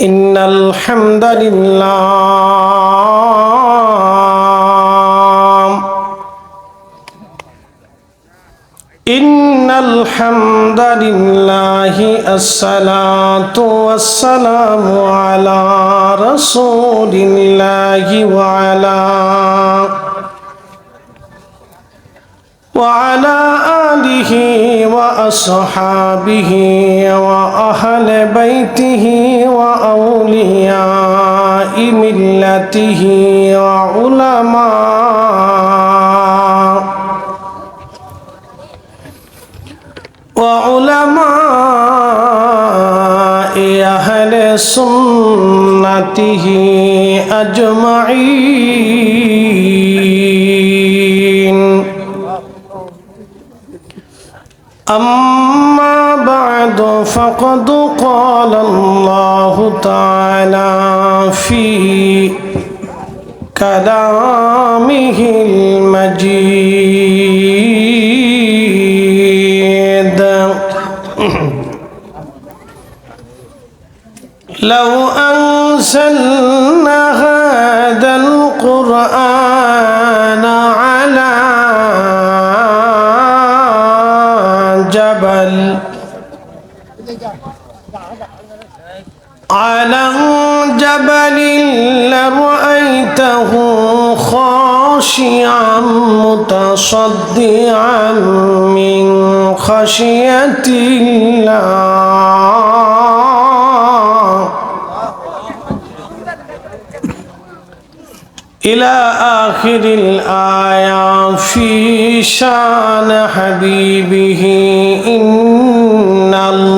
إن الحمد لله إن الحمد لله الصلاة والسلام على رسول الله وعلى وعلى آله وأصحابه وأهل بيته وأولياء ملته وعلماء وعلماء أهل سنته أجمعين. أما بعد فقد قال الله تعالى في كلامه المجيد. لو أنزلنا هذا القرآن لرأيته خاشعا متصدعا من خشية الله. إلى آخر الآية في شأن حبيبه إن الله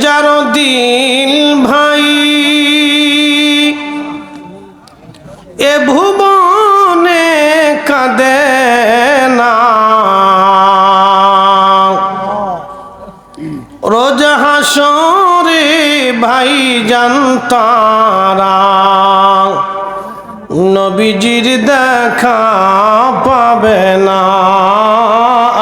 যার দিল ভাই? এ ভুবনে কাঁদে রোজ হাসরে ভাই জানতারা নবীজির দেখা পাবে না।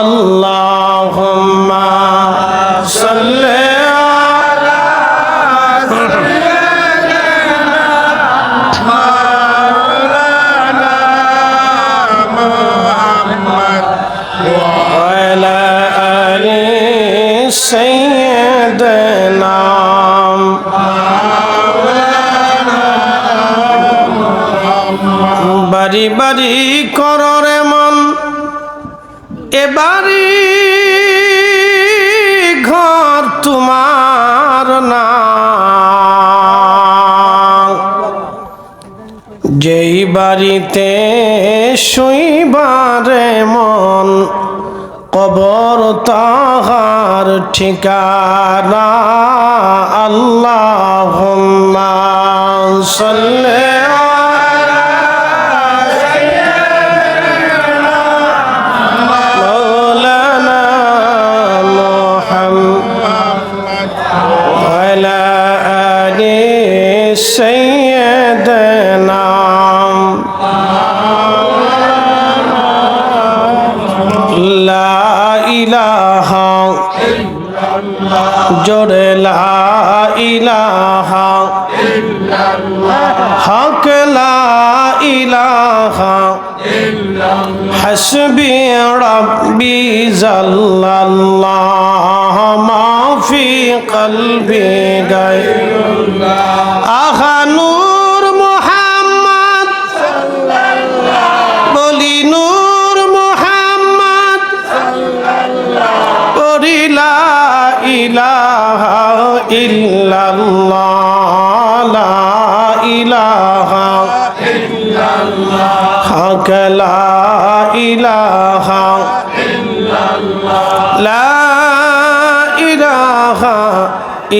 আল্লাহ বাড়ি বাড়ি কররে মন। এবারি ঘর তোমার না। যেই বাড়িতে শুইবারে মন, কবর তাহার ঠিকানা আল্লাহ সাল্লে দিয়ে দেলাম। ইলাহা জোরে লা ইলাহা। হক লা ইলাহা। হাসবি রব্বি জাল্লাল্লাহ মা ফি করিলা ইলাহা ইল্লাল্লাহ, লা ইলাহা হক লা ইলাহা লা ইলাহা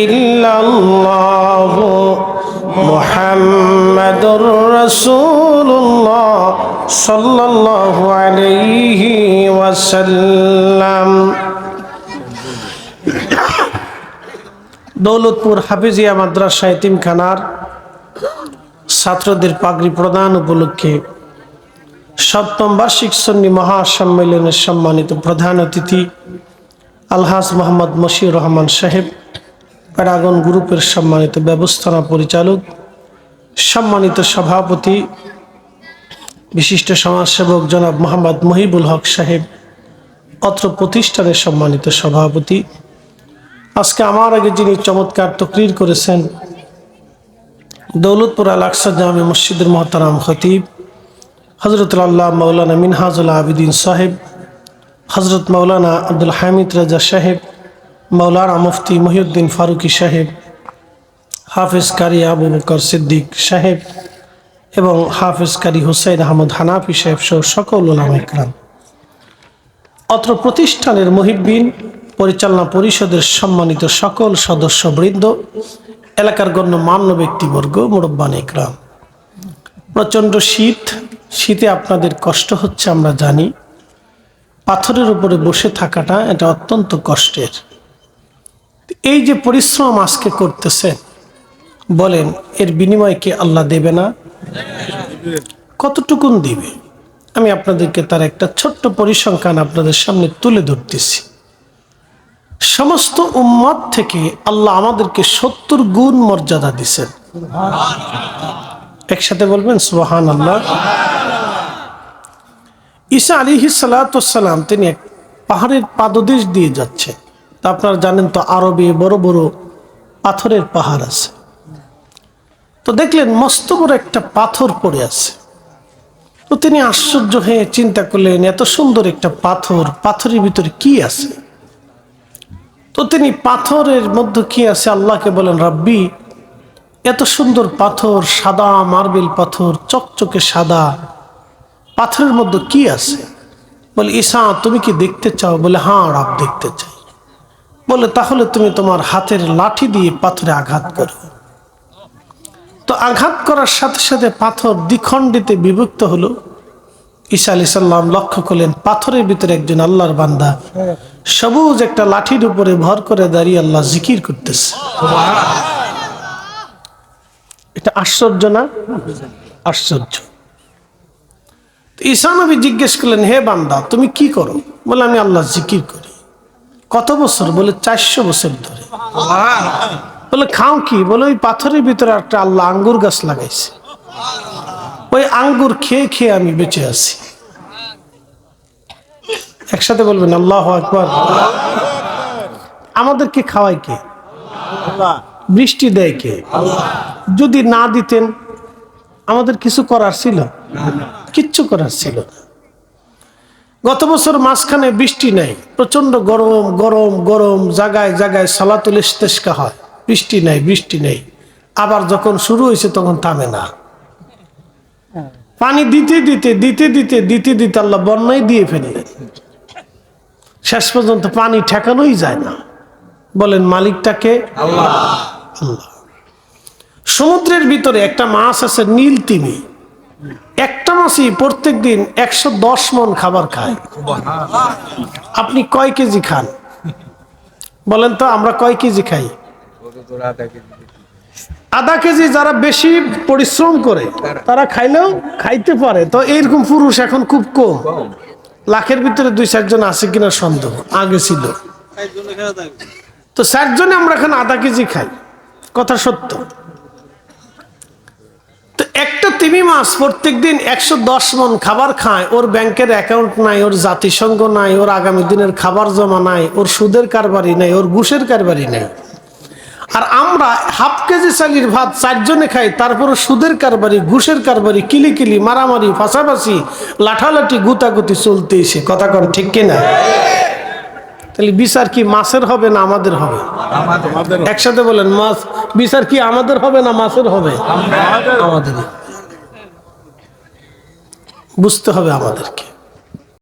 ইল্লাল্লাহ, মুহাম্মাদুর রাসূলুল্লাহ সাল্লাল্লাহু আলাইহি ওয়াসাল্লাম। দৌলতপুর হাফিজিয়া মাদ্রাসা এতিমখানার ছাত্রদের পাগড়ি প্রদান উপলক্ষে সপ্তম বার্ষিক সন্নি মহাসম্মেলনের সম্মানিত প্রধান অতিথি আলহাজ মোহাম্মদ মশিউর রহমান সাহেব, প্যারাগন গ্রুপের সম্মানিত ব্যবস্থাপনা পরিচালক, সম্মানিত সভাপতি, বিশিষ্ট সমাজসেবক জনাব মোহাম্মদ মহিবুল হক সাহেব, অত্র প্রতিষ্ঠানের সম্মানিত সভাপতি আজকে আমার আগে যিনি চমৎকার তকরির করেছেন, দৌলতপুর আল জামে মসজিদের মহতারাম খতিব হজরতুল্লাহ মৌলানা মিনহাজুল আবিদিন সাহেব হজরত মৌলানা আব্দুল হামিদ রাজা সাহেব মৌলানা মুফতি মহিউদ্দিন ফারুকি সাহেব, হাফিজ কারি আবু বকর সিদ্দিক সাহেব এবং হাফিজ কারি হুসাইন আহমদ হানাফি সাহেব সহ সকল ওলামা অত্র প্রতিষ্ঠানের মহিবিন পরিচালনা পরিষদের সম্মানিত সকল সদস্যবৃন্দ, এলাকার গণ্য মান্য ব্যক্তিবর্গ, মুরব্বান ইকরাম প্রচণ্ড শীত, শীতে আপনাদের কষ্ট হচ্ছে আমরা জানি। পাথরের উপরে বসে থাকাটা এটা অত্যন্ত কষ্টের। এই যে পরিশ্রম আজকে করতেছেন, বলেন, এর বিনিময় কি আল্লাহ দেবে না? কতটুকুন দিবে? আমি আপনাদেরকে তার একটা ছোট্ট পরিসংখ্যান আপনাদের সামনে তুলে ধরতেছি। সমস্ত উম্মত থেকে আল্লাহ আমাদেরকে সত্তর গুণ মর্যাদা দিছেন। একসাথে বলবেন সুবাহান আল্লাহ ঈসা আলী সালাতাম তিনি এক পাহাড়ের পাদদেশ দিয়ে যাচ্ছেন। তা আপনারা জানেন তো, আরবে বড় বড় পাথরের পাহাড় আছে। তো দেখলেন, মস্ত বড় একটা পাথর পড়ে আছে। তো তিনি আশ্চর্য হয়ে চিন্তা করলেন, এত সুন্দর একটা পাথর, পাথরের ভিতরে কি আছে? তো তিনি পাথরের মধ্যে কি আছে? আল্লাহকে বলেন, রাব্বি, এত সুন্দর পাথর, সাদা মার্বেল পাথর, চকচকে সাদা, পাথরের মধ্যে কি আছে? বলে ঈশা তুমি কি দেখতে চাও? বলে হ্যাঁ রাব দেখতে চাই। বলে, তাহলে তুমি তোমার হাতের লাঠি দিয়ে পাথরে আঘাত করো। তো আঘাত করার সাথে সাথে পাথর দ্বিখণ্ডিতে বিভক্ত হলো। ঈসা আলি সাল্লাম লক্ষ্য করলেন, পাথরের ভিতরে একজন আল্লাহর বান্দা সবুজ একটা লাঠির উপরে ভর করে দাঁড়িয়ে আল্লাহ জিকির করতেছে। এটা আশ্চর্য না? আশ্চর্য। ঈসা নবী জিজ্ঞেস করলেন, হে বান্দা, তুমি কি করো? বলে, আমি আল্লাহ জিকির করি। কত বছর? বলে, চারশো বছর ধরে। বলে, খাও কি? বলে, ওই পাথরের ভিতরে একটা আল্লাহ আঙ্গুর গাছ লাগাইছে। ওই আঙ্গুর খেয়ে খেয়ে আমি বেঁচে আছি। একসাথে বলবেন, আল্লাহ আকবর। আমাদেরকে খাওয়ায় কে? বৃষ্টি দেয় কে? যদি না দিতেন, আমাদের কিছু করার ছিল? কিচ্ছু করার ছিল গত বছর মাঝখানে বৃষ্টি নেই প্রচণ্ড গরম গরম গরম জায়গায় জায়গায় সালাতুল ইস্তেস্কা হয়। বৃষ্টি নেই বৃষ্টি নেই। আবার যখন শুরু হয়েছে তখন থামে না। পানি দিতে দিতে দিতে দিতে দিতে দিতে আল্লাহ বন্যায় দিয়ে ফেললেন শেষ পর্যন্ত পানি ঠেকানোই যায় না। বলেন মালিকটাকে, আল্লাহ। সমুদ্রের ভিতরে একটা মাছ আছে নীল তিমি। একটা মাছই প্রত্যেক দিন একশো দশ মন খাবার খায়। আপনি কয় কেজি খান? বলেন তো, আমরা কয় কেজি খাই? আধা কেজি যারা বেশি পরিশ্রম করে, তারা খাইলেও খাইতে পারে। তো এইরকম পুরুষ এখন খুব কম। লাখের ভিতরে দুই চারজন আছে কিনা সন্দেহ। আগে ছিল। তো চারজনে আমরা এখন আধা কেজি খাই। কথা সত্য। তো একটা তিমি মাছ প্রত্যেক দিন একশো দশ মন খাবার খায়। ওর ব্যাংকের অ্যাকাউন্ট নাই, ওর জাতিসংঘ নাই, ওর আগামী দিনের খাবার জমা নাই, ওর সুদের কারবারি নাই, ওর ঘুষের কারবারি নাই। আর আমরা হাফ কেজি চালির ভাত চারজনে খাই তারপরে সুদের কারবারি ঘুষের কারবারি কিলিকিলি মারামারি ফাঁসাফাঁসি লাঠালাঠি গুতাগুতি চলতেইছে কথা কন ঠিক কিনা? তাহলে বিচার কি মাছের হবে না আমাদের হবে? একসাথে বলেন মাছ বিচার কি আমাদের হবে না মাছের হবে? আমাদের বুঝতে হবে আমাদেরকে।